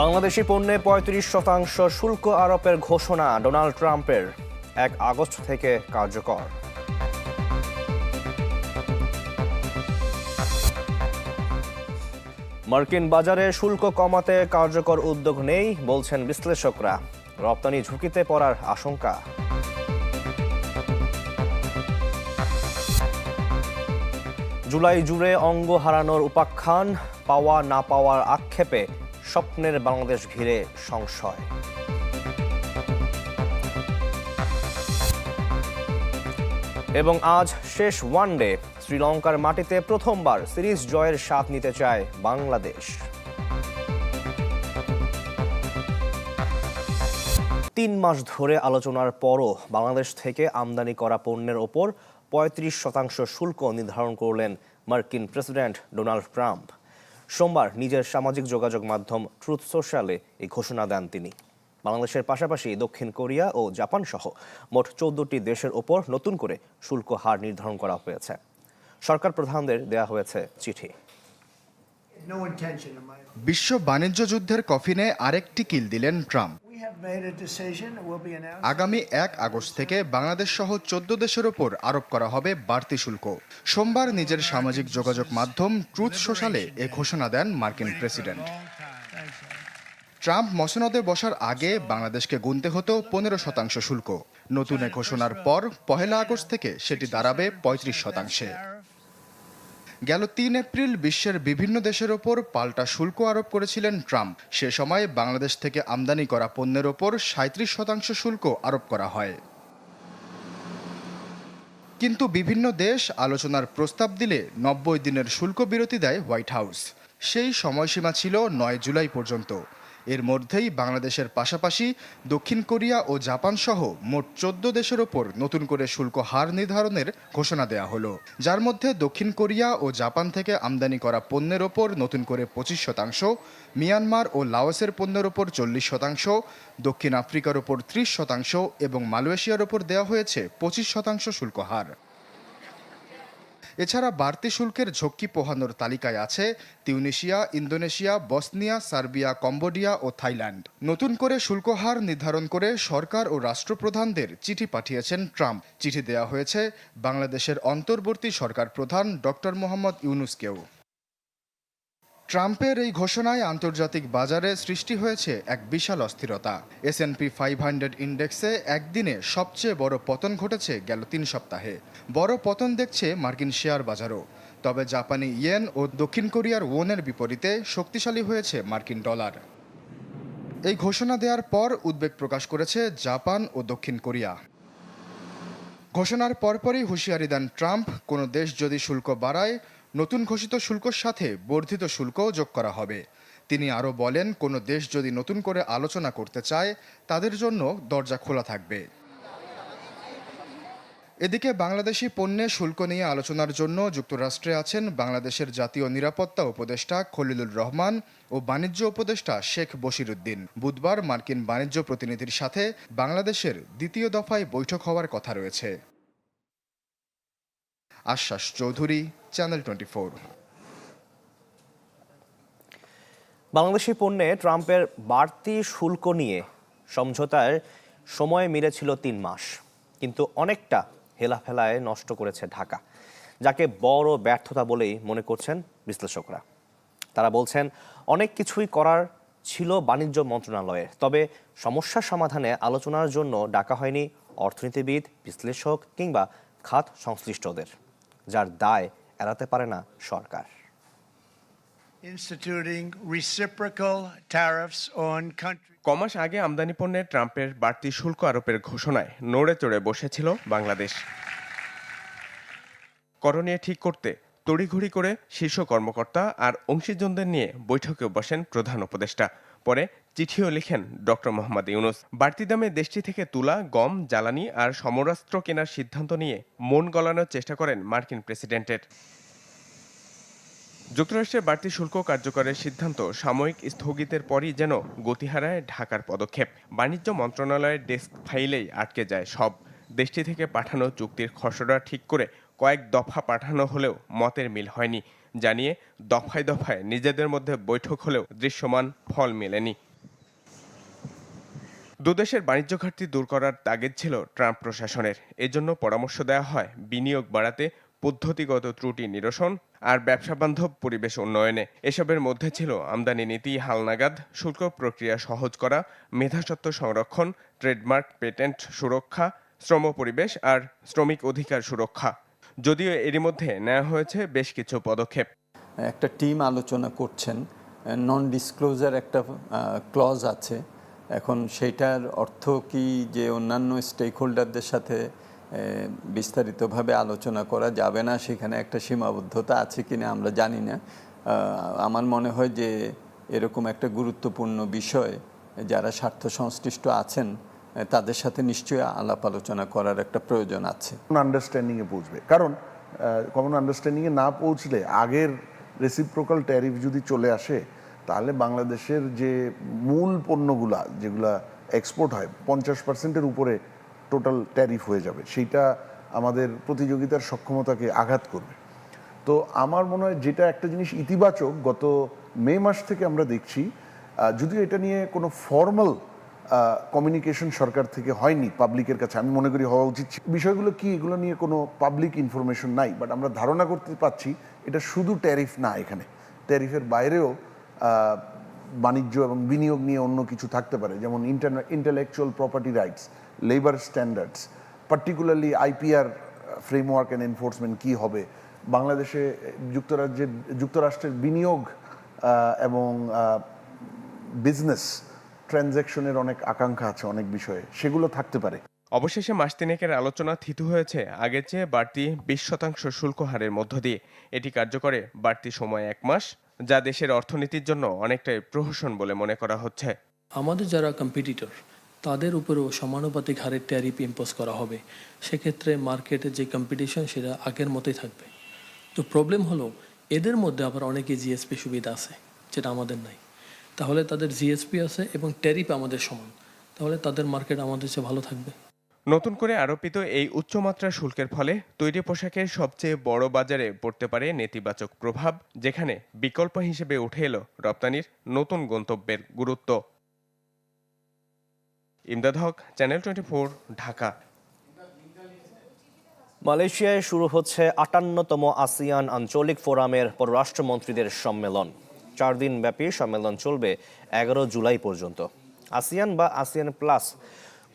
বাংলাদেশি পণ্যে পঁয়ত্রিশ শতাংশ শুল্ক আরোপের ঘোষণা ডোনাল্ড ট্রাম্পের এক আগস্ট থেকে কার্যকর। মার্কিন বাজারে শুল্ক কমাতে কার্যকর উদ্যোগ নেই বলছেন বিশ্লেষকরা। রপ্তানি ঝুঁকিতে পড়ার আশঙ্কা। জুলাই জুড়ে অঙ্গ হারানোর উপাখ্যান, পাওয়া না পাওয়ার আক্ষেপে স্বপ্নের বাংলাদেশ ঘিরে সংশয়। এবং আজ শেষ ওয়ানডে শ্রীলঙ্কার মাটিতে প্রথমবার সিরিজ জয়ের স্বাদ নিতে চায় বাংলাদেশ। তিন মাস ধরে আলোচনার পরও বাংলাদেশ থেকে আমদানি করা পণ্যের ওপর পঁয়ত্রিশ শতাংশ শুল্ক নির্ধারণ করলেন মার্কিন প্রেসিডেন্ট ডোনাল্ড ট্রাম্প। সোমবার নিজের সামাজিক যোগাযোগ মাধ্যম ট্রুথ সোশ্যালে এই ঘোষণা দেন তিনি। বাংলাদেশের পাশাপাশি দক্ষিণ কোরিয়া ও জাপান সহ মোট চোদ্দটি দেশের ওপর নতুন করে শুল্ক হার নির্ধারণ করা হয়েছে। সরকার প্রধানদের দেয়া হয়েছে চিঠি. বিশ্ব বাণিজ্য যুদ্ধের কফিনে আরেকটি কিল দিলেন ট্রাম্প। আগামী এক আগস্ট থেকে বাংলাদেশ সহ চোদ্দ দেশের ওপর আরোপ করা হবে বাড়তি শুল্ক। সোমবার নিজের সামাজিক যোগাযোগ মাধ্যম ট্রুথ সোশ্যালে এ ঘোষণা দেন মার্কিন প্রেসিডেন্ট। ট্রাম্প মসনদে বসার আগে বাংলাদেশকে গুনতে হতো পনেরো শতাংশ শুল্ক। নতুন এ ঘোষণার পর পহেলা আগস্ট থেকে সেটি দাঁড়াবে পঁয়ত্রিশ শতাংশে। গেল তিন এপ্রিল বিশ্বের বিভিন্ন দেশের ওপর পাল্টা শুল্ক আরোপ করেছিলেন ট্রাম্প। সে সময় বাংলাদেশ থেকে আমদানি করা পণ্যের ওপর সাঁত্রিশ শতাংশ শুল্ক আরোপ করা হয়। কিন্তু বিভিন্ন দেশ আলোচনার প্রস্তাব দিলে নব্বই দিনের শুল্ক বিরতি দেয় হোয়াইট হাউস। সেই সময়সীমা ছিল নয় জুলাই পর্যন্ত। এর মধ্যেই বাংলাদেশের পাশাপাশি দক্ষিণ কোরিয়া ও জাপান সহ মোট চোদ্দ দেশের ওপর নতুন করে শুল্ক হার নির্ধারণের ঘোষণা দেয়া হলো। যার মধ্যে দক্ষিণ কোরিয়া ও জাপান থেকে আমদানি করা পণ্যের ওপর নতুন করে পঁচিশ শতাংশ, মিয়ানমার ও লাওসের পণ্যের ওপর চল্লিশ শতাংশ, দক্ষিণ আফ্রিকার ওপর ত্রিশ শতাংশ এবং মালয়েশিয়ার ওপর দেওয়া হয়েছে পঁচিশ শতাংশ শুল্ক হার। এছাড়া বাড়তি শুল্কের ঝক্কি পোহানোর তালিকায় আছে Tunisia, Indonesia, Bosnia, Serbia, Cambodia ও থাইল্যান্ড। নতুন করে শুল্ক হার নির্ধারণ করে সরকার ও রাষ্ট্রপ্রধানদের চিঠি পাঠিয়েছেন ট্রাম্প। চিঠি দেওয়া হয়েছে বাংলাদেশের অন্তর্বর্তী সরকার প্রধান ডক্টর মোহাম্মদ ইউনুসকেও। ট্রাম্পের এই ঘোষণায় আন্তর্জাতিক বাজারে সৃষ্টি হয়েছে এক বিশাল অস্থিরতা। এসএনপি ফাইভ হান্ড্রেড ইন্ডেক্সে একদিনে সবচেয়ে বড় পতন ঘটেছে গেল তিন সপ্তাহে। বড় পতন দেখছে মার্কিন শেয়ার বাজারও। তবে জাপানি ইয়েন ও দক্ষিণ কোরিয়ার ওনের বিপরীতে শক্তিশালী হয়েছে মার্কিন ডলার। এই ঘোষণা দেওয়ার পর উদ্বেগ প্রকাশ করেছে জাপান ও দক্ষিণ কোরিয়া। ঘোষণার পরপরই হুঁশিয়ারি দেন ট্রাম্প, কোনো দেশ যদি শুল্ক বাড়ায় নতুন ঘোষিত শুল্কর সাথে বর্ধিত শুল্কও যোগ করা হবে। তিনি আরও বলেন, কোনো দেশ যদি নতুন করে আলোচনা করতে চায়, তাদের জন্য দরজা খোলা থাকবে। এদিকে বাংলাদেশি পণ্যে শুল্ক নিয়ে আলোচনার জন্য যুক্তরাষ্ট্রে আছেন বাংলাদেশের জাতীয় নিরাপত্তা উপদেষ্টা খলিলুর রহমান ও বাণিজ্য উপদেষ্টা শেখ বশিরুদ্দিন। বুধবার মার্কিন বাণিজ্য প্রতিনিধির সাথে বাংলাদেশের দ্বিতীয় দফায় বৈঠক হওয়ার কথা রয়েছে। আশ্বাস Chowdhury channel twenty four Bangladeshi পণ্যে ট্রাম্পের বাড়তি শুল্ক নিয়ে সমঝোতার সময় মিলেছিল তিন মাস। কিন্তু অনেকটা হেলাফেলায় নষ্ট করেছে ঢাকা, যাকে বড় ব্যর্থতা বলেই মনে করছেন বিশ্লেষকরা। তারা বলছেন, অনেক কিছুই করার ছিল বাণিজ্য মন্ত্রণালয়ের তবে সমস্যা সমাধানে আলোচনার জন্য ডাকা হয়নি অর্থনীতিবিদ, বিশ্লেষক কিংবা খাত সংশ্লিষ্টদের। যার দায় এড়াতে পারে না সরকার। কমাস আগে আমদানি পণ্যে ট্রাম্পের বাড়তি শুল্ক আরোপের ঘোষণায় নড়ে চড়ে বসেছিল বাংলাদেশ। করণীয় ঠিক করতে তড়িঘড়ি করে শীর্ষ কর্মকর্তা আর অংশীজনদের নিয়ে বৈঠকে বসেন প্রধান উপদেষ্টা। পরে চিঠিও লিখেন ডক্টর মোহাম্মদ ইউনুস। বাড়তি দামে দেশটি থেকে তুলা, গম, জ্বালানি আর সমরাস্ত্র কেনার সিদ্ধান্ত নিয়ে মন গলানোর চেষ্টা করেন মার্কিন প্রেসিডেন্টের। যুক্তরাষ্ট্রের বাড়তি শুল্ক কার্যকরের সিদ্ধান্ত সাময়িক স্থগিতের পরই যেন গতি হারায় ঢাকার পদক্ষেপ। বাণিজ্য মন্ত্রণালয়ের ডেস্ক ফাইলেই আটকে যায় সব। দেশটি থেকে পাঠানো চুক্তির খসড়া ঠিক করে কয়েক দফা পাঠানো হলেও মতের মিল হয়নি। জানিয়ে দফায় দফায় নিজেদের মধ্যে বৈঠক হলেও দৃশ্যমান ফল মেলেনি। দুদেশের বাণিজ্য ঘাটতি দূর করার তাগিদ ছিল ট্রাম্প প্রশাসনের। এজন্য পরামর্শ দেওয়া হয়, বিনিয়োগ বাড়াতে পদ্ধতিগত ত্রুটি নিরসন আর ব্যবসা বান্ধব পরিবেশ উন্নয়নে। এসবের মধ্যে ছিল আমদানি নীতি, হালনাগাদ, শুল্ক প্রক্রিয়া সহজ করা মেধাসত্ব সংরক্ষণ, ট্রেডমার্ক, পেটেন্ট সুরক্ষা, শ্রম পরিবেশ আর শ্রমিক অধিকার সুরক্ষা। যদিও এরই মধ্যে নেওয়া হয়েছে বেশ কিছু পদক্ষেপ। একটা টিম আলোচনা করছেন নন ডিসক্লোজার একটা ক্লজ আছে এখন সেটার অর্থ কি যে অন্যান্য স্টেক হোল্ডারদের সাথে বিস্তারিতভাবে আলোচনা করা যাবে না? সেখানে একটা সীমাবদ্ধতা আছে কিনা আমরা জানি না। আমার মনে হয় যে এরকম একটা গুরুত্বপূর্ণ বিষয়, যারা স্বার্থ সংশ্লিষ্ট আছেন তাদের সাথে নিশ্চয়ই আলাপ আলোচনা করার একটা প্রয়োজন আছে। আন্ডারস্ট্যান্ডিংয়ে পৌঁছবে। কারণ কমন আন্ডারস্ট্যান্ডিংয়ে না পৌঁছলে আগের রেসিপ্রোকাল ট্যারিফ যদি চলে আসে তাহলে বাংলাদেশের যে মূল পণ্যগুলা যেগুলা এক্সপোর্ট হয়, পঞ্চাশ পার্সেন্টের উপরে টোটাল ট্যারিফ হয়ে যাবে। সেইটা আমাদের প্রতিযোগিতার সক্ষমতাকে আঘাত করবে। তো আমার মনে হয় যেটা একটা জিনিস ইতিবাচক, গত মে মাস থেকে আমরা দেখছি যদিও এটা নিয়ে কোনো ফর্মাল কমিউনিকেশন সরকার থেকে হয়নি পাবলিকের কাছে আমি মনে করি হওয়া উচিত বিষয়গুলো কি, এগুলো নিয়ে কোনো পাবলিক ইনফরমেশন নাই বাট আমরা ধারণা করতে পারছি এটা শুধু ট্যারিফ না এখানে। ট্যারিফের বাইরেও বাণিজ্য এবং বিনিয়োগ নিয়ে অন্য কিছু থাকতে পারে, যেমন intellectual property rights labour standards particularly IPR framework and enforcement কী হবে? বাংলাদেশে যুক্তরাজ্যের, যুক্তরাষ্ট্রের বিনিয়োগ এবং বিজনেস ট্রানজ্যাকশনের অনেক আকাঙ্ক্ষা আছে অনেক বিষয়ে, সেগুলো থাকতে পারে। অবশেষে মাস তিনেকের আলোচনা থিতু হয়েছে, আগের চেয়ে বাড়তি বিশ শতাংশ শুল্ক হারের মধ্য দিয়ে। এটি কার্যকরে বাড়তি সময় এক মাস যা দেশের অর্থনীতির জন্য অনেকটাই প্রহসন বলে মনে করা হচ্ছে। আমাদের যারা কম্পিটিটর তাদের উপরেও সমানুপাতিক হারে ট্যারিফ ইম্পোজ করা হবে। সেক্ষেত্রে মার্কেটে যে কম্পিটিশন সেটা আগের মতোই থাকবে। তো প্রবলেম হলো, এদের মধ্যে আবার অনেকে জিএসপি সুবিধা আছে, যেটা আমাদের নাই। তাহলে তাদের জিএসপি আছে এবং ট্যারিফ আমাদের সমান। তাহলে তাদের মার্কেট আমাদের চেয়ে ভালো থাকবে। নতুন করে আরোপিত এই উচ্চমাত্রার শুল্কের ফলে তৈরি পোশাকের সবচেয়ে বড় বাজারে পড়তে পারে নেতিবাচক প্রভাব, যেখানে বিকল্প হিসেবে উঠে এলো রপ্তানির নতুন গন্তব্যের গুরুত্ব। Imdad Haque, channel twenty Dhaka. মালয়েশিয়ায় শুরু হচ্ছে আটান্নতম আসিয়ান আঞ্চলিক ফোরামের পররাষ্ট্রমন্ত্রীদের সম্মেলন। চার দিন ব্যাপী সম্মেলন চলবে এগারো জুলাই পর্যন্ত। আসিয়ান বা আসিয়ান প্লাস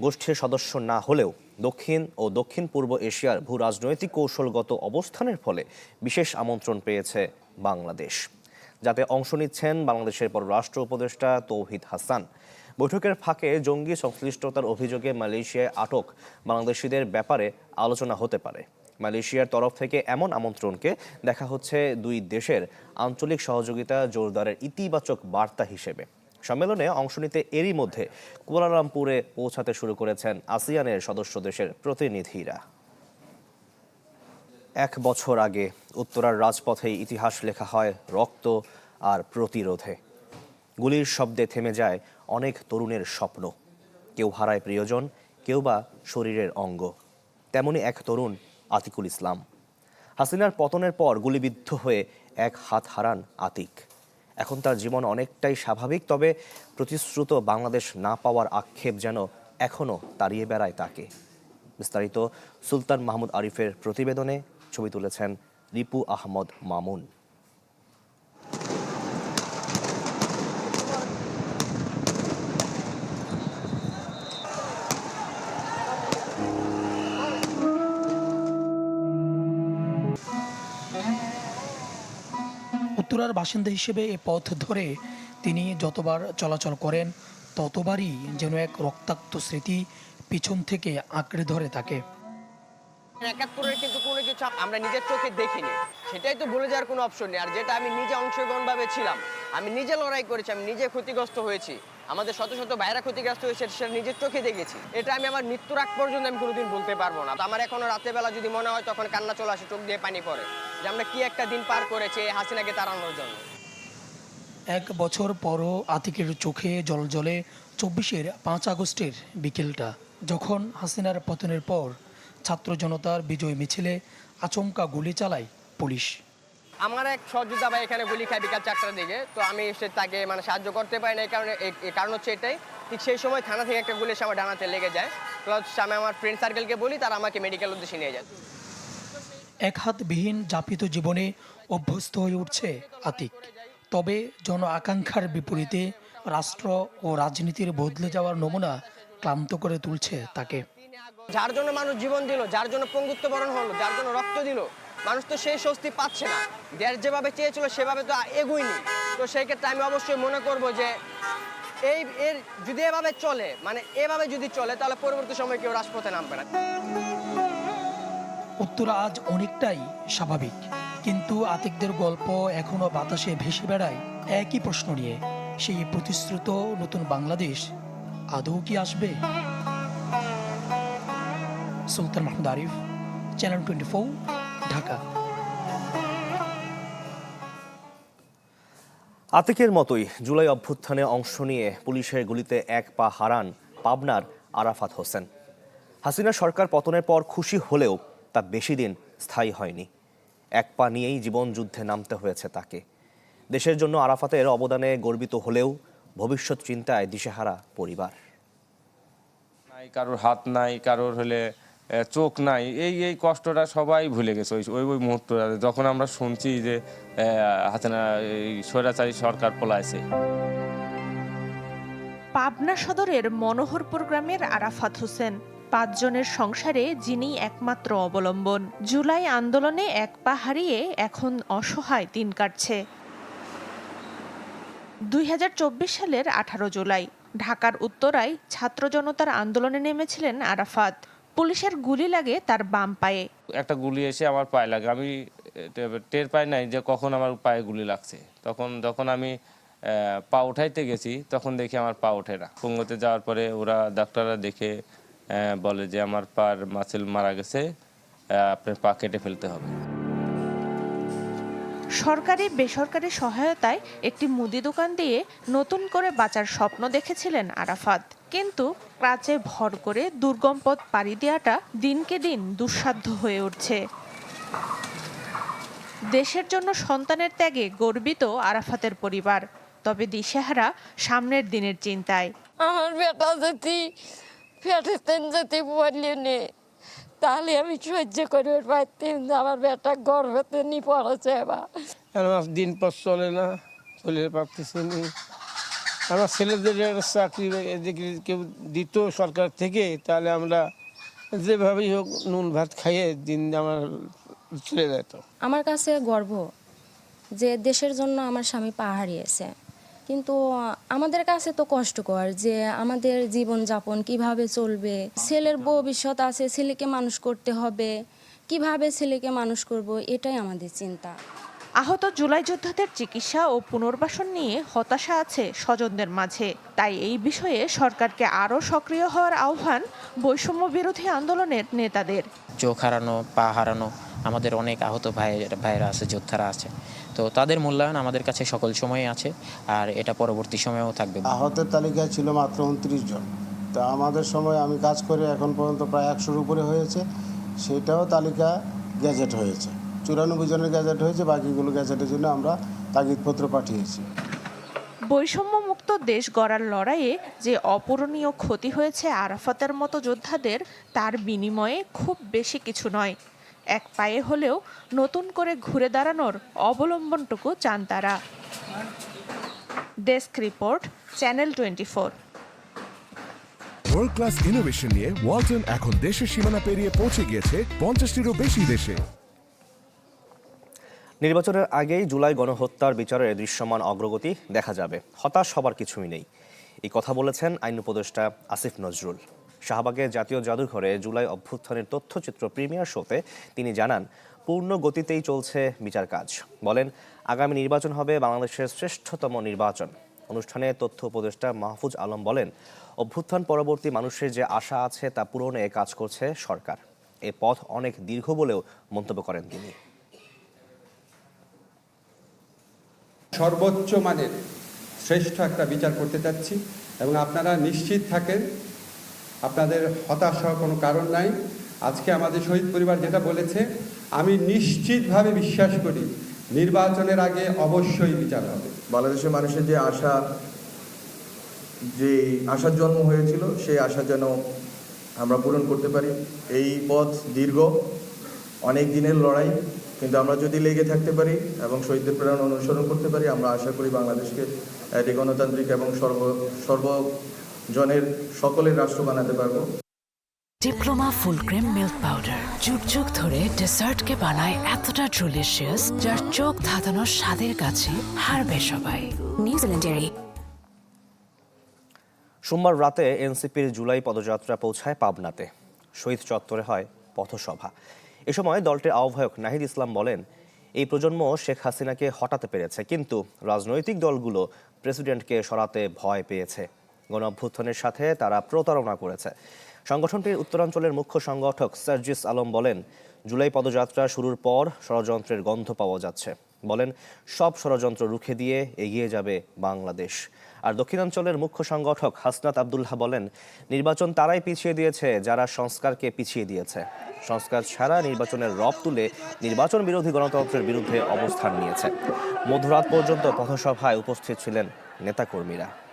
গোষ্ঠীর সদস্য না হলেও দক্ষিণ ও দক্ষিণ পূর্ব এশিয়ার ভূ রাজনৈতিক কৌশলগত অবস্থানের ফলে বিশেষ আমন্ত্রণ পেয়েছে বাংলাদেশ। যাতে অংশ নিচ্ছেন বাংলাদেশের পররাষ্ট্র উপদেষ্টা তৌহিদ হাসান। বৈঠকের ফাঁকে জঙ্গি সংশ্লিষ্টতার অভিযোগে মালয়েশিয়ায় আটক বাংলাদেশিদের ব্যাপারে আলোচনা হতে পারে। মালয়েশিয়ার তরফ থেকে এমন আমন্ত্রণকে দেখা হচ্ছে দুই দেশের আঞ্চলিক সহযোগিতা জোরদারের ইতিবাচক বার্তা হিসেবে। সম্মেলনে অংশ নিতে এরই মধ্যে কুয়ালালামপুরে পৌঁছাতে শুরু করেছেন আসিয়ানের সদস্য দেশের প্রতিনিধিরা। এক বছর আগে উত্তরার রাজপথে ইতিহাস লেখা হয় রক্ত আর প্রতিরোধে। গুলির শব্দে থেমে যায় অনেক তরুণের স্বপ্ন। কেউ হারায় প্রিয়জন, কেউ বা শরীরের অঙ্গ। তেমনি এক তরুণ, আতিকুল ইসলাম। হাসিনার পতনের পর গুলিবিদ্ধ হয়ে এক হাত হারান আতিক। এখন তার জীবন অনেকটাই স্বাভাবিক, তবে প্রতিশ্রুত বাংলাদেশ না পাওয়ার আক্ষেপ যেন এখনও তাড়িয়ে বেড়ায় তাকে। বিস্তারিত সুলতান মাহমুদ আরিফের প্রতিবেদনে ছবি তুলেছেন রিপু আহমদ মামুন। উত্তরার বাসিন্দা হিসেবে এ পথ ধরে তিনি যতবার চলাচল করেন, ততবারই যেন এক রক্তাক্ত স্মৃতি পিছন থেকে আঁকড়ে ধরে তাকে। একাত্তরের কিন্তু কোনো কিছু আমরা নিজের চোখে দেখিনি। সেটাই তো ভুলে যাওয়ার কোনো অপশন নেই। আর যেটা আমি নিজে অংশগ্রহণভাবে ছিলাম, আমি নিজে লড়াই করেছি, আমি নিজে ক্ষতিগ্রস্ত হয়েছি। আমাদের শত শত বাইরা ক্ষতিগ্রস্ত হয়েছে, সেটা নিজের চোখে দেখেছি। এটা আমি আমার মৃত্যুর আগ পর্যন্ত আমি কোনোদিন বলতে পারব না। আমার এখনও রাতের বেলা যদি মনে হয়, তখন কান্না চলে আসে, চোখ দিয়ে পানি পড়ে। যে আমরা কি একটা দিন পার করেছি হাসিনাকে তাড়ানোর জন্য? এক বছর পরও আতিকের চোখে জল জলে চব্বিশের পাঁচ আগস্টের বিকেলটা যখন হাসিনার পতনের পর ছাত্র জনতার বিজয় মিছিলে আচমকা গুলি চালায় পুলিশ। আমার এক সহযোদ্ধা ভাই এখানে গুলি খায় বিকাল চারটার দিকে তো আমি এসে তাকে মানে সাহায্য করতে পারি না এই কারণে কারণ হচ্ছে এটাই। ঠিক সেই সময় থানা থেকে একটা গুলি এসে আমার ডানাতে লেগে যায় প্লাস আমি আমার ফ্রেন্ড সার্কেলকে বলি তারা আমাকে মেডিকেল উদ্দেশ্যে নিয়ে যায়। এক হাতবিহীন যাপিত জীবনে অভ্যস্ত হয়ে উঠছে আতিক। তবে জন আকাঙ্ক্ষার বিপরীতে রাষ্ট্র ও রাজনীতির বদলে যাওয়ার নমুনা ক্লান্ত করে তুলছে তাকে। যার জন্য মানুষ জীবন দিল, যার জন্য পঙ্গুত্ব বরণ হলো, যার জন্য রক্ত দিল, মানুষ তো সেই স্বস্তি পাচ্ছে না। দেশ যেভাবে চেয়েছিল, সেভাবে তো এগোয়নি তো সেই ক্ষেত্রে আমি অবশ্যই মনে করব যে এই, এর যদি এভাবে চলে মানে এভাবে যদি চলে, তাহলে পরবর্তী সময় কেউ রাজপথে নামবে না। উত্তর আজ অনেকটাই স্বাভাবিক। কিন্তু আতিকদের গল্প এখনও বাতাসে ভেসে বেড়ায় একই প্রশ্ন নিয়ে। সেই প্রতিশ্রুত নতুন বাংলাদেশ আদৌ কি আসবে? Sultan Mahmud Arif channel twenty Dhaka. আতিকের মতোই জুলাই অভ্যুত্থানে অংশ নিয়ে পুলিশের গুলিতে এক পা হারান পাবনার আরাফাত হোসেন। হাসিনা সরকার পতনের পর খুশি হলেও তা বেশি দিন স্থায়ী হয়নি। এক পা নিয়েই জীবন যুদ্ধে নামতে হয়েছে তাকে। দেশের জন্য আরাফাতের অবদানে গর্বিত হলেও ভবিষ্যৎ চিন্তায় দিশেহারা পরিবার। নাই কারোর হাত নাই কারোর হলে চোখ নাই এই এই কষ্টটা সবাই ভুলে গেছে ওই ওই ওই মুহূর্তটা। যখন আমরা শুনছি যে আহ, হাসিনা এই স্বৈরাচারী সরকার পলাইছে। পাবনা সদরের মনোহরপুর গ্রামের আরাফাত হোসেন পাঁচজনের সংসারে যিনি একমাত্র অবলম্বন। জুলাই আন্দোলনে এক পা হারিয়ে এখন অসহায় দিন কাটছে। দুই হাজার চব্বিশ সালের আঠারো জুলাই, ঢাকার উত্তরায় ছাত্র জনতার আন্দোলনে নেমেছিলেন আরাফাত। পুলিশের গুলি লাগে তার বাম পায়ে। একটা গুলি এসে আমার পায়ে লাগে। আমি টের পাই নাই যে কখন আমার পায়ে গুলি লাগছে। তখন, যখন আমি পা উঠাইতে গেছি, তখন দেখি আমার পা ওঠে না। পঙ্গুতে যাওয়ার পরে ওরা ডাক্তাররা দেখে বলে যে আমার পার মাসেল মারা গেছে আপনার পা কেটে ফেলতে হবে। সরকারি বেসরকারি সহায়তায় একটি মুদি দোকান দিয়ে নতুন করে বাঁচার স্বপ্ন দেখেছিলেন আরাফাত। কিন্তু কাজে ভর করে দুর্গম পথ পাড়ি দেওয়াটা দিনকে দিন দুঃসাধ্য হয়ে উঠছে। দেশের জন্য সন্তানের ত্যাগে গর্বিত আরাফাতের পরিবার তবে দিশেহারা সামনের দিনের চিন্তায়। আমার বেটা যদি ফেটেতেন যদি বললি নে। তাহলে আমি সহ্য করে পারতাম যে আমার বেটা গর্ভতে নি পড়েছে এবার। আমার দিন পর চলে না চলে পারতেছি নি। আমার ছেলেদের চাকরি এদিকে কেউ দিত সরকার থেকে তাহলে আমরা যেভাবেই হোক নুন ভাত খাইয়ে দিন আমার চলে যেত। আমার কাছে গর্ব যে দেশের জন্য আমার স্বামী পা হারিয়েছে কিন্তু আমাদের কাছে তো কষ্টকর যে আমাদের জীবন যাপন কীভাবে চলবে ছেলের ভবিষ্যৎ আছে ছেলেকে মানুষ করতে হবে কীভাবে ছেলেকে মানুষ করব এটাই আমাদের চিন্তা। আহত জুলাই যোদ্ধাদের চিকিৎসা ও পুনর্বাসন নিয়ে হতাশা আছে স্বজনদের মাঝে। তাই এই বিষয়ে সরকারকে আরও সক্রিয় হওয়ার আহ্বান বৈষম্য বিরোধী আন্দোলনের নেতাদের। চোখ হারানো পা হারানো আমাদের অনেক আহত ভাই ভাইরা আছে যোদ্ধারা আছে। তো তাদের মূল্যায়ন আমাদের কাছে সকল সময় আছে আর এটা পরবর্তী সময়েও থাকবে। আহতের তালিকায় ছিল মাত্র উনত্রিশ জন। তা আমাদের সময় আমি কাজ করে এখন পর্যন্ত প্রায় একশোর উপরে হয়েছে সেটাও তালিকা গ্যাজেট হয়েছে। চুরানব্বই জনের গ্যাজেট হয়েছে বাকিগুলো গ্যাজেটের জন্য আমরা তাগিদপত্র পাঠিয়েছি। বৈষম্য মুক্ত দেশ গড়ার লড়াইয়ে যে অপূরণীয় ক্ষতি হয়েছে আরাফাতের মতো যোদ্ধাদের তার বিনিময়ে খুব বেশি কিছু নয়। এক পায়ে হলেও নতুন করে ঘুরে দাঁড়ানোর অবলম্বনটুকু চান তারা। Desk report channel twenty four world class innovation নিয়ে ওয়ালটন এখন দেশের সীমানা পেরিয়ে পৌঁছে গিয়েছে পঞ্চাশটিরও বেশি দেশে। নির্বাচনের আগেই জুলাই গণহত্যার বিচারে দৃশ্যমান অগ্রগতি দেখা যাবে। হতাশ হবার কিছুই নেই। এই কথা বলেছেন আইন উপদেষ্টা আসিফ নজরুল। শাহবাগের জাতীয় জাদুঘরে জুলাই অভ্যুত্থানের তথ্যচিত্র প্রিমিয়ার শোতে তিনি জানান, পূর্ণ গতিতেই চলছে বিচার কাজ। বলেন, আগামী নির্বাচন হবে বাংলাদেশের শ্রেষ্ঠতম নির্বাচন। অনুষ্ঠানে তথ্য উপদেষ্টা মাহফুজ আলম বলেন, অভ্যুত্থান পরবর্তী মানুষের যে আশা আছে তা পূরণে কাজ করছে সরকার। এ পথ অনেক দীর্ঘ বলেও মন্তব্য করেন তিনি। সর্বোচ্চ মানের শ্রেষ্ঠ একটা বিচার করতে চাচ্ছি এবং আপনারা নিশ্চিত থাকেন আপনাদের হতাশ হওয়ার কোনো কারণ নাই। আজকে আমাদের শহীদ পরিবার যেটা বলেছে, আমি নিশ্চিতভাবে বিশ্বাস করি, নির্বাচনের আগে অবশ্যই বিচার হবে। বাংলাদেশের মানুষের যে আশা, যে আশার জন্ম হয়েছিল, সেই আশা যেন আমরা পূরণ করতে পারি। এই পথ দীর্ঘ, অনেক দিনের লড়াই, কিন্তু আমরা যদি লেগে থাকতে পারি এবং শহীদদের প্রেরণা অনুসরণ করতে পারি, আমরা আশা করি বাংলাদেশকে একটি গণতান্ত্রিক এবং সর্ব সর্ব সর্বজনের সকলের রাষ্ট্র বানাতে পারব। Diploma full cream milk powder যুগ যুগ ধরে ডেসার্টকে বানায় এতটা ডেলিশিয়াস যার চোখ ধাঁধানোর স্বাদের কাছে হারবে সবাই। নিউজিল্যান্ডেরই সোমবার রাতে এনসিপির জুলাই পদযাত্রা পৌঁছায় পাবনাতে। শহীদ চত্বরে হয় পথসভা। এ সময় দলটির আহ্বায়ক নাহিদ ইসলাম বলেন এই প্রজন্ম শেখ হাসিনাকে হটাতে পেরেছে কিন্তু রাজনৈতিক দলগুলো প্রেসিডেন্টকে সরাতে ভয় পেয়েছে। গণ অভ্যুত্থানের সাথে তারা প্রতারণা করেছে। সংগঠনটির উত্তরাঞ্চলের মুখ্য সংগঠক সার্জিস আলম বলেন, জুলাই পদযাত্রা শুরুর পর ষড়যন্ত্রের গন্ধ পাওয়া যাচ্ছে। বলেন, সব ষড়যন্ত্র রুখে দিয়ে এগিয়ে যাবে বাংলাদেশ। আর দক্ষিণাঞ্চলের মুখ্য সংগঠক হাসনাত আবদুল্লাহ বলেন, নির্বাচন তারাই পিছিয়ে দিয়েছে, যারা সংস্কারকে পিছিয়ে দিয়েছে। সংস্কার ছাড়া নির্বাচনের রব তুলে নির্বাচন বিরোধী গণতন্ত্রের বিরুদ্ধে অবস্থান নিয়েছে। মধ্যরাত পর্যন্ত পথসভায় উপস্থিত ছিলেন নেতাকর্মীরা।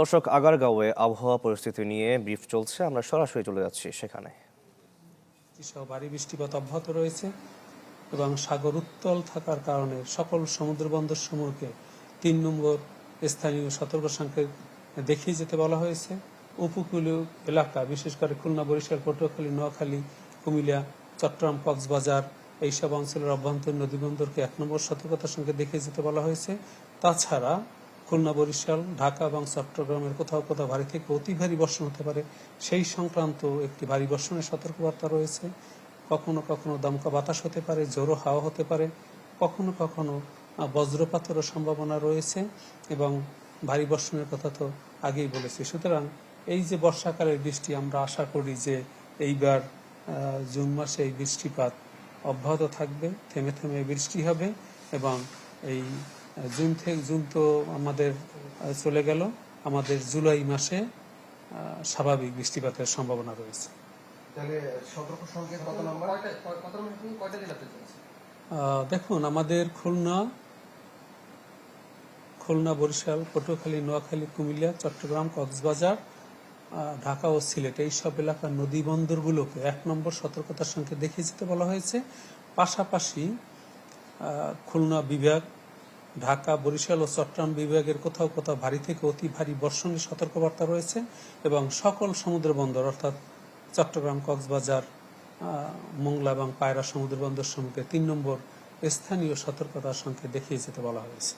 দর্শক, আগারগাঁওয়ে আবহাওয়া পরিস্থিতি নিয়ে ব্রিফ চলছে। আমরা সরাসরি চলে যাচ্ছি সেখানে। ভারী বৃষ্টিপাত অব্যাহত রয়েছে এবং সাগর উত্তল থাকার কারণে সকল সমুদ্র বন্দর সমূহকে তিন নম্বর স্থানীয় সতর্ক সংকেত দেখিয়ে যেতে বলা হয়েছে। উপকূলীয় এলাকা, বিশেষ করে খুলনা, বরিশাল, পটুয়াখালী, নোয়াখালী, কুমিল্লা, চট্টগ্রাম, কক্সবাজার, এইসব অঞ্চলের অভ্যন্তরীণ নদীবন্দরকে এক নম্বর সতর্কতার সঙ্গে দেখিয়ে যেতে বলা হয়েছে। তাছাড়া খুলনা, বরিশাল, ঢাকা এবং চট্টগ্রামের কোথাও কোথাও ভারী থেকে অতি ভারী বর্ষণ হতে পারে। সেই সংক্রান্ত একটি ভারী বর্ষণের সতর্কবার্তা রয়েছে। কখনো কখনো দমকা বাতাস হতে পারে, জোরো হাওয়া হতে পারে। কখনো কখনো বজ্রপাতেরও সম্ভাবনা রয়েছে এবং ভারী বর্ষণের কথা তো আগেই বলেছি। সুতরাং এই যে বর্ষাকালের বৃষ্টি, আমরা আশা করি যে এইবার জুন মাসে এই বৃষ্টিপাত অব্যাহত থাকবে, থেমে থেমে বৃষ্টি হবে এবং এই জুন থেকে জুন তো আমাদের চলে গেল। আমাদের জুলাই মাসে আহ, স্বাভাবিক বৃষ্টিপাতের সম্ভাবনা রয়েছে। আহ, দেখুন আমাদের খুলনা খুলনা বরিশাল পটুয়াখালী নোয়াখালী কুমিল্লা চট্টগ্রাম কক্সবাজার ঢাকা ও সিলেট এই সব এলাকার নদী বন্দরগুলোকে এক নম্বর সতর্কতার সঙ্গে দেখিয়ে যেতে বলা হয়েছে। পাশাপাশি আহ, খুলনা বিভাগ ঢাকা, বরিশাল ও চট্টগ্রাম বিভাগের কোথাও কোথাও ভারী থেকে অতি ভারী বর্ষণের সতর্কবার্তা রয়েছে এবং সকল সমুদ্র বন্দর, অর্থাৎ চট্টগ্রাম, কক্সবাজার মোংলা এবং পায়রা সমুদ্র বন্দর সমূহকে তিন নম্বর স্থানীয় সতর্কতার সঙ্গে দেখিয়ে যেতে বলা হয়েছে।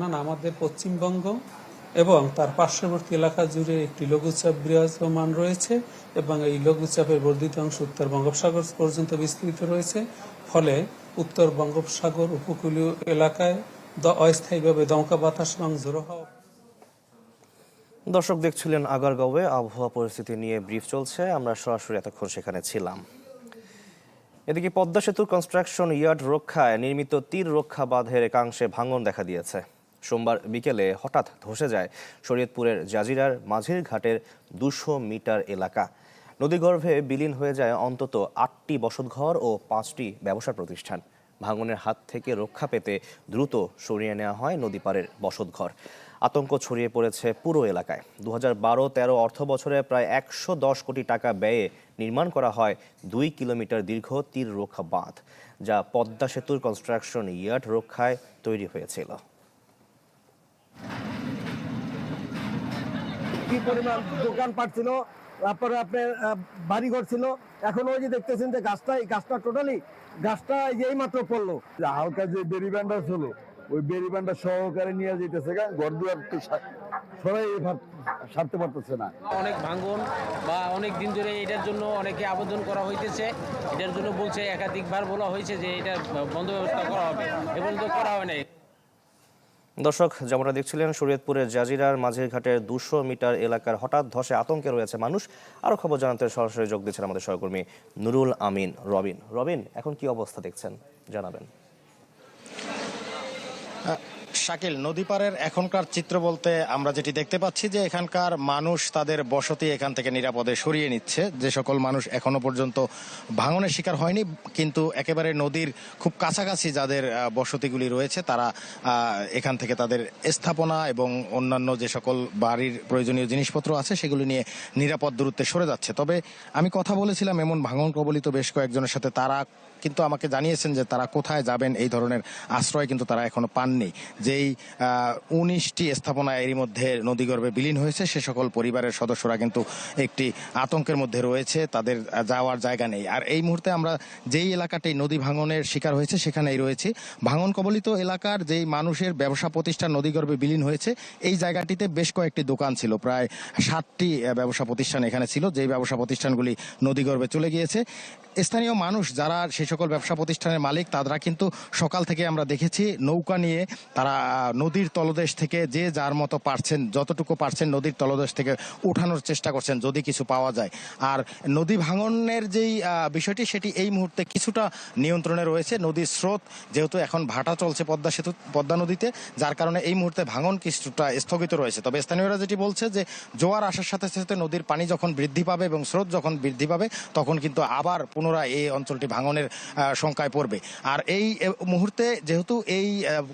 না না, আমাদের পশ্চিমবঙ্গ এবং তার পার্শ্ববর্তী এলাকা জুড়ে একটি লঘুচাপ বিরাজমান রয়েছে এবং এই লঘুচাপের বর্ধিত অংশ উত্তর বঙ্গোপসাগর পর্যন্ত বিস্তৃত রয়েছে। ফলে উত্তর বঙ্গোপসাগর উপকূলীয় এলাকায় অস্থায়ীভাবে দমকা বাতাস এবং জোরো হাওয়া দর্শক দেখছিলেন আগারগাঁওয়ে আবহাওয়া পরিস্থিতি নিয়ে ব্রিফ চলছে। আমরা সরাসরি এতক্ষণ সেখানে ছিলাম। এদিকে পদ্মা সেতুর কনস্ট্রাকশন ইয়ার্ড রক্ষায় নির্মিত তীর রক্ষা বাঁধের একাংশে ভাঙন দেখা দিয়েছে। সোমবার বিকেলে হঠাৎ ধসে যায় শরীয়তপুরের জাজিরার মাঝির ঘাটের দুশো মিটার এলাকা। নদীগর্ভে বিলীন হয়ে যায় অন্তত আটটি বসতঘর ও পাঁচটি ব্যবসা প্রতিষ্ঠান। ভাঙনের হাত থেকে রক্ষা পেতে দ্রুত সরিয়ে নেওয়া হয় নদীপাড়ের বসতঘর। আতঙ্ক ছড়িয়ে পড়েছে পুরো এলাকায়। দু হাজার বারো তেরো অর্থ বছরে প্রায় একশো দশ কোটি টাকা ব্যয়ে নির্মাণ করা হয় দুই কিলোমিটার দীর্ঘ তীর রক্ষা বাঁধ, যা পদ্মা সেতুর কনস্ট্রাকশন ইয়ার্ড রক্ষায় তৈরি হয়েছিল। কি পরিমাণ দোকানপাট ছিল? তারপরে আপনার বাড়িঘর ছিল। এখন ওই যে দেখতেছেন যে গাছটা এই গাছটা টোটালি গাছটা এই যে এই মাত্র পড়ল হালকা যে বেরি ব্যান্ডা ছিল ওই বেরি ব্যান্ডা সহকারে নিয়ে যেতেছে গা ঘর দুয়ার তো সবাই সারতে পারতেছে না। অনেক ভাঙন বা অনেক দিন ধরে এটার জন্য অনেকে আবেদন করা হইতেছে। এটার জন্য বলছে একাধিকবার বলা হয়েছে যে এটা বন্ধ ব্যবস্থা করা হবে। এবং তো করা হয় নাই। দর্শক, যেমনটা দেখছিলেন, শরীয়তপুরের জাজিরার মাঝের ঘাটের দুশো মিটার এলাকার হঠাৎ ধসে আতঙ্কে রয়েছে মানুষ। আরও খবর জানাতে সরাসরি যোগ দিচ্ছেন আমাদের সহকর্মী নুরুল আমিন, রবিন। রবিন, এখন কি অবস্থা দেখছেন? জানাবেন। শাকিল নদী পাড়ের এখনকার চিত্র বলতে আমরা যেটি দেখতে পাচ্ছি যে এখানকার মানুষ তাদের বসতি এখান থেকে নিরাপদে সরিয়ে নিচ্ছে। যে সকল মানুষ এখনও পর্যন্ত ভাঙনের শিকার হয়নি, কিন্তু একেবারে নদীর খুব কাছাকাছি যাদের বসতিগুলি রয়েছে, তারা এখান থেকে তাদের স্থাপনা এবং অন্যান্য যে সকল বাড়ির প্রয়োজনীয় জিনিসপত্র আছে, সেগুলি নিয়ে নিরাপদ দূরত্বে সরে যাচ্ছে। তবে আমি কথা বলেছিলাম এমন ভাঙন কবলিত বেশ কয়েকজনের সাথে, তারা কিন্তু আমাকে জানিয়েছেন যে তারা কোথায় যাবেন এই ধরনের আশ্রয় কিন্তু তারা এখনও পাননি। যেই উনিশটি স্থাপনা এরই মধ্যে নদীগর্ভে বিলীন হয়েছে, সে সকল পরিবারের সদস্যরা কিন্তু একটি আতঙ্কের মধ্যে রয়েছে, তাদের যাওয়ার জায়গা নেই। আর এই মুহূর্তে আমরা যেই এলাকাটি নদী ভাঙনের শিকার হয়েছে, সেখানেই রয়েছি। ভাঙন কবলিত এলাকার যেই মানুষের ব্যবসা প্রতিষ্ঠান নদীগর্ভে বিলীন হয়েছে, এই জায়গাটিতে বেশ কয়েকটি দোকান ছিল। প্রায় ষাটটি ব্যবসা প্রতিষ্ঠান এখানে ছিল, যেই ব্যবসা প্রতিষ্ঠানগুলি নদীগর্ভে চলে গিয়েছে। স্থানীয় মানুষ যারা সেই সকল ব্যবসা প্রতিষ্ঠানের মালিক, তারা কিন্তু সকাল থেকে আমরা দেখেছি নৌকা নিয়ে তারা নদীর তলদেশ থেকে যে যার মতো পারছেন, যতটুকু পারছেন নদীর তলদেশ থেকে উঠানোর চেষ্টা করছেন যদি কিছু পাওয়া যায়। আর নদী ভাঙনের যেই বিষয়টি, সেটি এই মুহূর্তে কিছুটা নিয়ন্ত্রণে রয়েছে। নদীর স্রোত যেহেতু এখন ভাটা চলছে পদ্মা সেতু, পদ্মা নদীতে, যার কারণে এই মুহূর্তে ভাঙন কিছুটা স্থগিত রয়েছে। তবে স্থানীয়রা যেটি বলছে যে, জোয়ার আসার সাথে সাথে নদীর পানি যখন বৃদ্ধি পাবে এবং স্রোত যখন বৃদ্ধি পাবে, তখন কিন্তু আবার পুনরায় এই অঞ্চলটি ভাঙনের শঙ্কায় পড়বে। আর এই মুহূর্তে যেহেতু এই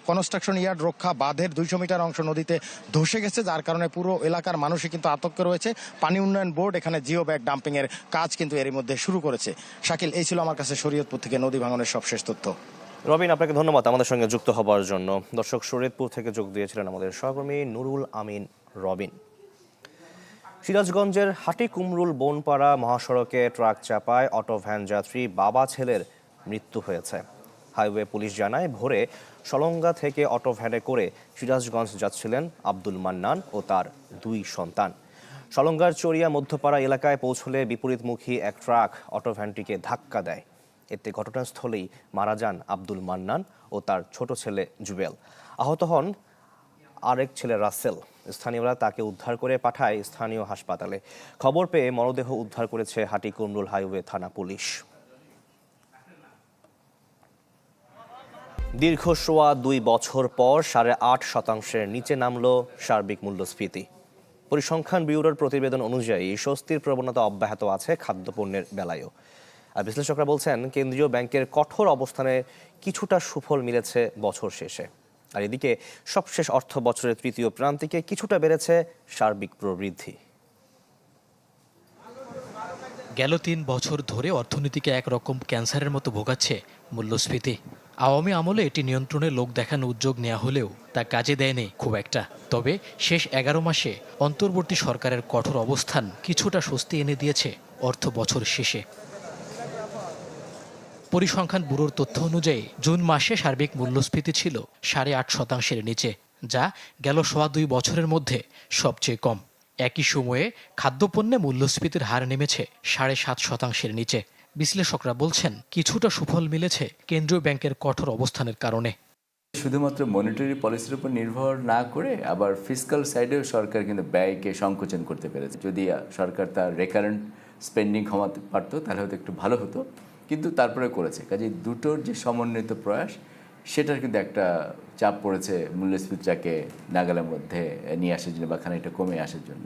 কনস্ট্রাকশন ইয়ার্ড রক্ষা বাঁধের দুইশো মিটার অংশ নদীতে ধসে গেছে, যার কারণে পুরো এলাকার মানুষই কিন্তু আতঙ্কে রয়েছে। পানি উন্নয়ন বোর্ড এখানে জিও ব্যাগ ডাম্পিং এর কাজ কিন্তু এরই মধ্যে শুরু করেছে। শাকিল, এই ছিল আমার কাছে শরীয়তপুর থেকে নদী ভাঙনের সবশেষ তথ্য। রবিন, আপনাকে ধন্যবাদ আমাদের সঙ্গে যুক্ত হবার জন্য। দর্শক, শরীয়তপুর থেকে যোগ দিয়েছিলেন আমাদের সহকর্মী নুরুল আমিন রবিন। সিরাজগঞ্জের হাটি কুমরুল বনপাড়া মহাসড়কে ট্রাক চাপায় অটো ভ্যান যাত্রী বাবা ছেলের মৃত্যু হয়েছে। হাইওয়ে পুলিশ জানায়, ভোরে সলঙ্গা থেকে অটো ভ্যানে করে সিরাজগঞ্জ যাচ্ছিলেন আব্দুল মান্নান ও তার দুই সন্তান। সলঙ্গার চরিয়া মধ্যপাড়া এলাকায় পৌঁছলে বিপরীতমুখী এক ট্রাক অটো ভ্যানটিকে ধাক্কা দেয়। এতে ঘটনাস্থলেই মারা যান আব্দুল মান্নান ও তার ছোট ছেলে জুবেল। আহত হন আরেক ছেলে রাসেল। স্থানীয়রা তাকে উদ্ধার করে পাঠায় স্থানীয় হাসপাতালে। খবর পেয়ে মরদেহ উদ্ধার করেছে হাটি কুমরুল হাইওয়ে থানা পুলিশ। দীর্ঘ সোয়া দুই বছর পর সাড়ে আট শতাংশের নিচে নামল সার্বিক মূল্যস্ফীতি। পরিসংখ্যান ব্যুরোর প্রতিবেদন অনুযায়ী স্বস্তির প্রবণতা অব্যাহত আছে খাদ্যপণ্যের বেলায়ও। আর বিশ্লেষকরা বলছেন, কেন্দ্রীয় ব্যাংকের কঠোর অবস্থানে কিছুটা সুফল মিলেছে বছর শেষে। আর এদিকে সবশেষ অর্থ বছরের তৃতীয় প্রান্তিকে কিছুটা বেড়েছে সার্বিক প্রবৃদ্ধি। গেল তিন বছর ধরে অর্থনীতিকে একরকম ক্যান্সারের মতো ভোগাচ্ছে মূল্যস্ফীতি। আওয়ামী আমলে এটি নিয়ন্ত্রণে লোক দেখানো উদ্যোগ নেওয়া হলেও তা কাজে দেয়নি খুব একটা। তবে শেষ এগারো মাসে অন্তর্বর্তী সরকারের কঠোর অবস্থান কিছুটা স্বস্তি এনে দিয়েছে অর্থ বছর শেষে। পরিসংখ্যান ব্যুরোর তথ্য অনুযায়ী, জুন মাসে সার্বিক মূল্যস্ফীতি ছিল সাড়ে আট শতাংশের নিচে, যা গেল সোয়া দুই বছরের মধ্যে সবচেয়ে কম। একই সময়ে খাদ্যপণ্যে মূল্যস্ফীতির হার নেমেছে সাড়ে সাত শতাংশের নিচে। বিশ্লেষকরা বলছেন, কিছুটা সুফল মিলেছে কেন্দ্রীয় ব্যাংকের কঠোর অবস্থানের কারণে। শুধুমাত্র মনিটারি পলিসির উপর নির্ভর না করে আবার ফিজিক্যাল সাইডেও সরকার কিন্তু ব্যয়কে সংকোচন করতে পেরেছে। যদি সরকার তার রেকারেন্ট স্পেন্ডিং কমাতে পারতো, তাহলে হয়তো একটু ভালো হতো। কিন্তু তারপরে করেছে। কাজে দুটোর যে সমন্বিত প্রয়াস, সেটার কিন্তু একটা চাপ পড়েছে মূল্যস্ফীতিটাকে নাগালের মধ্যে নিয়ে আসার জন্য বা খানিকটা কমে আসার জন্য।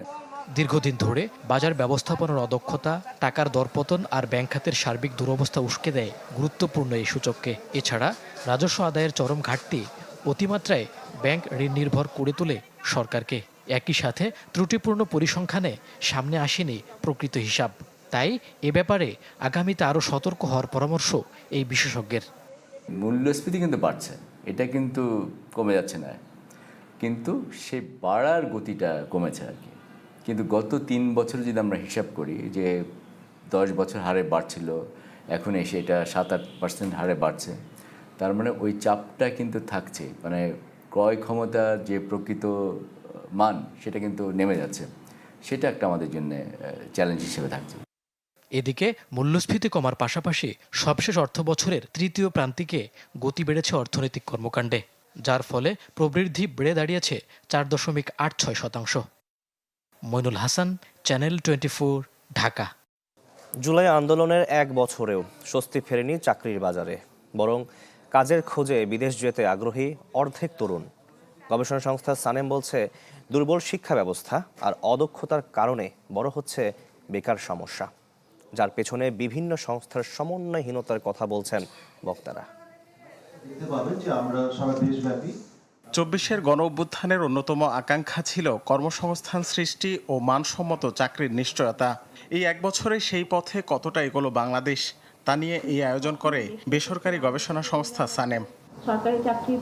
দীর্ঘদিন ধরে বাজার ব্যবস্থাপনার অদক্ষতা, টাকার দরপতন আর ব্যাংক খাতের সার্বিক দুরবস্থা উস্কে দেয় গুরুত্বপূর্ণ এই সূচককে। এছাড়া রাজস্ব আদায়ের চরম ঘাটতি অতিমাত্রায় ব্যাংক ঋণ নির্ভর করে তোলে সরকারকে। একই সাথে ত্রুটিপূর্ণ পরিসংখ্যানে সামনে আসেনি প্রকৃত হিসাব। তাই এ ব্যাপারে আগামীতে আরও সতর্ক হওয়ার পরামর্শ এই বিশেষজ্ঞের। মূল্যস্ফীতি কিন্তু বাড়ছে, এটা কিন্তু কমে যাচ্ছে না। কিন্তু সে বাড়ার গতিটা কমেছে আর কি। কিন্তু গত তিন বছর যদি আমরা হিসাব করি যে দশ বছর হারে বাড়ছিল, এখন এসে এটা সাত আট পার্সেন্ট হারে বাড়ছে, তার মানে ওই চাপটা কিন্তু থাকছে। মানে ক্রয় ক্ষমতার যে প্রকৃত মান, সেটা কিন্তু নেমে যাচ্ছে। সেটা একটা আমাদের জন্য চ্যালেঞ্জ হিসেবে থাকছে। এদিকে মূল্যস্ফীতি কমার পাশাপাশি সবশেষ অর্থ বছরের তৃতীয় প্রান্তিকে গতি বেড়েছে অর্থনৈতিক কর্মকাণ্ডে, যার ফলে প্রবৃদ্ধি বেড়ে দাঁড়িয়েছে চার দশমিক আট ছয় শতাংশ। Moinul Hasan, channel twenty four, Dhaka. July আন্দোলনের এক বছরেও স্বস্তি ফেরেনি চাকরির বাজারে, বরং কাজের খোঁজে বিদেশ যেতে আগ্রহী অর্ধেক তরুণ। গবেষণা সংস্থা সানেম বলছে, দুর্বল শিক্ষা ব্যবস্থা আর অদক্ষতার কারণে বড় হচ্ছে বেকার সমস্যা। যার পেছনে বিভিন্ন সংস্থার সমন্বয়হীনতার কথা বলছেন বক্তারা। দেখতে পাবেন যে আমরা সারা দেশব্যাপী চব্বিশের গণ অভ্যুত্থানের অন্যতম আকাঙ্ক্ষা ছিল কর্মসংস্থান সৃষ্টি ও মানসম্মত চাকরির নিশ্চয়তা। এই এক বছরে সেই পথে কতটা এগোলো বাংলাদেশ তা নিয়ে এই আয়োজন করে বেসরকারি গবেষণা সংস্থা সানেম। সরকারি চাকরি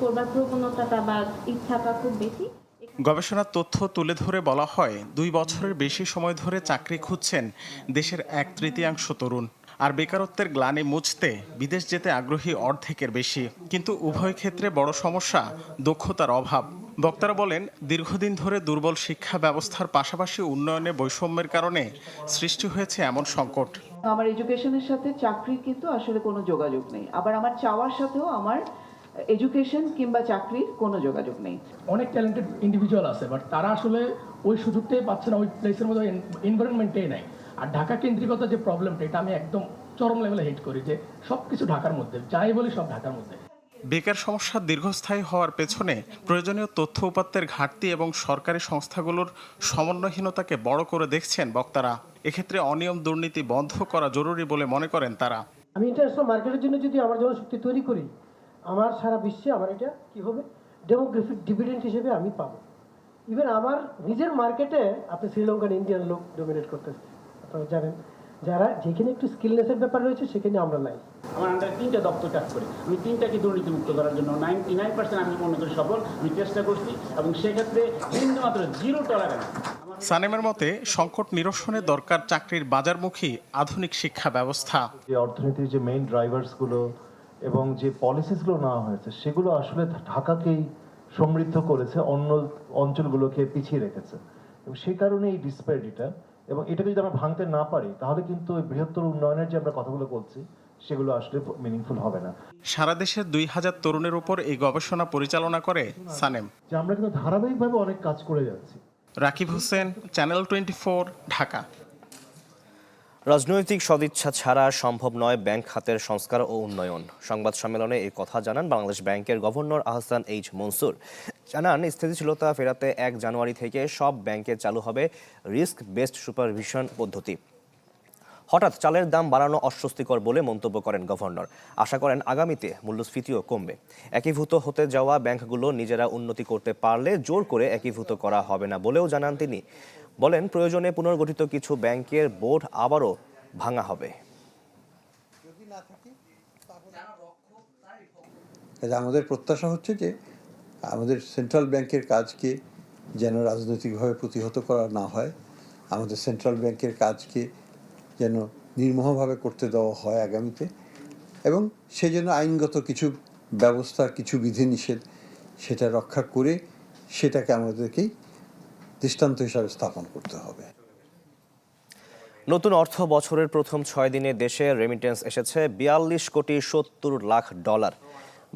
করবার প্রবণতাটা বা ইচ্ছাটা খুব বেশি। গবেষণার তথ্য তুলে ধরে বলা হয়, দুই বছরের বেশি সময় ধরে চাকরি খুঁজছেন দেশের এক তৃতীয়াংশ তরুণ। আর বেকারত্বের গ্লানি মুছতে বিদেশ যেতে আগ্রহী অর্ধেকের বেশি। কিন্তু উভয় ক্ষেত্রে বড় সমস্যা, দক্ষতার অভাব। বক্তারা বলেন, দীর্ঘদিন ধরে দুর্বল শিক্ষা ব্যবস্থার পাশাপাশি উন্নয়নে বৈষম্যের কারণে সৃষ্টি হয়েছে এমন সংকট। আমার এডুকেশনের সাথে চাকরির কিন্তু আসলে কোনো যোগাযোগ নেই। আবার আমার চাওয়ার সাথেও আমার এডুকেশন কিংবা চাকরির কোনো যোগাযোগ নেই। অনেক ট্যালেন্টেড ইন্ডিভিজুয়াল আছে বাট তারা আসলে ওই সুযোগটাই পাচ্ছে না ওই প্লেসের মধ্যে এনভায়রনমেন্টেই নাই। আর ঢাকা কেন্দ্রিকতা যে প্রবলেমটা এটা আমি একদম চরম লেভেলে হিট করি যে সব কিছু ঢাকার মধ্যে যাই বলি সব ঢাকার মধ্যে। বেকার সমস্যা দীর্ঘস্থায়ী হওয়ার পেছনে প্রয়োজনীয় তথ্য উপাত্তের ঘাটতি এবং সরকারি সংস্থাগুলোর সমন্বয়হীনতাকে বড় করে দেখছেন বক্তারা। এক্ষেত্রে অনিয়ম দুর্নীতি বন্ধ করা জরুরি বলে মনে করেন তারা। আমি ইন্টারন্যাশনাল মার্কেটের জন্য যদি আমার জনশক্তি তৈরি করি আমার সারা বিশ্বে আমার এটা কি হবে? ডেমোগ্রাফিক ডিভিডেন্ট হিসেবে আমি পাবো। ইভেন আমার নিজের মার্কেটে আপনি শ্রীলঙ্কান ইন্ডিয়ান লোক ডোমিনেট করতেছে। আপনারা জানেন যারা যেখানে একটু স্কিলনেসের ব্যাপার রয়েছে সেখানে আমরা নাই আমার আন্ডারে তিনটা দপ্তর কাজ করে। আমি তিনটাকে দুর্নীতিমুক্ত করার জন্য নাইনটি নাইন পার্সেন্ট আমি মনে করি সফল। আমি চেষ্টা করছি এবং সেক্ষেত্রে বিন্দুমাত্র জিরো টলারেন্স সানেমের মতে সংকট নিরসনে দরকার চাকরির বাজারমুখী আধুনিক শিক্ষা ব্যবস্থা। যে অর্থনীতির যে মেইন ড্রাইভার্সগুলো এবং যে পলিসিসগুলো নেওয়া হয়েছে সেগুলো আসলে ঢাকাকেই সমৃদ্ধ করেছে অন্য অঞ্চলগুলোকে পিছিয়ে রেখেছে। এবং সেই কারণে এই ডিসপ্যারিটিটা এবং এটাকে যদি আমরা ভাঙতে না পারি তাহলে কিন্তু ওই বৃহত্তর উন্নয়নের যে আমরা কথাগুলো বলছি সেগুলো আসলে মিনিংফুল হবে না। সারা দেশের দুই হাজার তরুণের উপর এই গবেষণা পরিচালনা করে সানেম। যে আমরা কিন্তু ধারাবাহিকভাবে অনেক কাজ করে যাচ্ছি। Rakib Hossain channel twenty Dhaka. রাজনৈতিক সদিচ্ছা ছাড়া সম্ভব নয় ব্যাংক খাতের সংস্কার ও উন্নয়ন। সংবাদ সম্মেলনে এই কথা জানান বাংলাদেশ ব্যাংকের গভর্নর আহসান এইচ মনসুর। জানান, স্থিতিশীলতা ফেরাতে এক জানুয়ারি থেকে সব ব্যাংকে চালু হবে রিস্ক বেসড সুপারভিশন পদ্ধতি। হঠাৎ চালের দাম বাড়ানো অস্বস্তিকর বলে মন্তব্য করেন গভর্নর। আশা করেন আগামীতে মূল্যস্ফীতিও কমবে। একীভূত হতে যাওয়া ব্যাংকগুলো নিজেরা উন্নতি করতে পারলে জোর করে একীভূত করা হবে না বলেও জানান তিনি। বলেন, প্রয়োজনে পুনর্গঠিত কিছু ব্যাংকের বোর্ড আবারও ভাঙা হবে। আমাদের প্রত্যাশা হচ্ছে যে আমাদের সেন্ট্রাল ব্যাংকের কাজকে যেন রাজনৈতিকভাবে প্রতিহত করা না হয়, আমাদের সেন্ট্রাল ব্যাংকের কাজকে যেন নির্মোহভাবে করতে দেওয়া হয় আগামীতে, এবং সেই জন্য আইনগত কিছু ব্যবস্থা, কিছু বিধিনিষেধ সেটা রক্ষা করে সেটাকে আমাদেরকেই দৃষ্টান্ত হিসাবে স্থাপন করতে হবে। নতুন অর্থ বছরের প্রথম ছয় দিনে দেশে রেমিটেন্স এসেছে বিয়াল্লিশ কোটি সত্তর লাখ ডলার।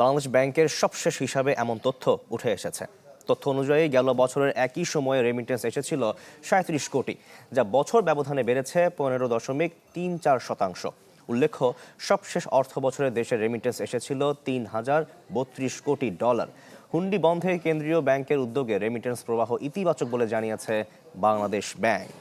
বাংলাদেশ ব্যাংকের সবশেষ হিসাবে এমন তথ্য উঠে এসেছে। তথ্য অনুযায়ী গেল বছরের একই সময়ে রেমিটেন্স এসেছিল সাঁত্রিশ কোটি, যা বছর ব্যবধানে বেড়েছে পনেরো দশমিক তিন চার শতাংশ। উল্লেখ্য, সবশেষ অর্থ বছরে দেশের রেমিটেন্স এসেছিল তিন হাজার বত্রিশ কোটি ডলার। হুন্ডি বন্ধে কেন্দ্রীয় ব্যাংকের উদ্যোগে রেমিটেন্স প্রবাহ ইতিবাচক বলে জানিয়েছে বাংলাদেশ ব্যাংক।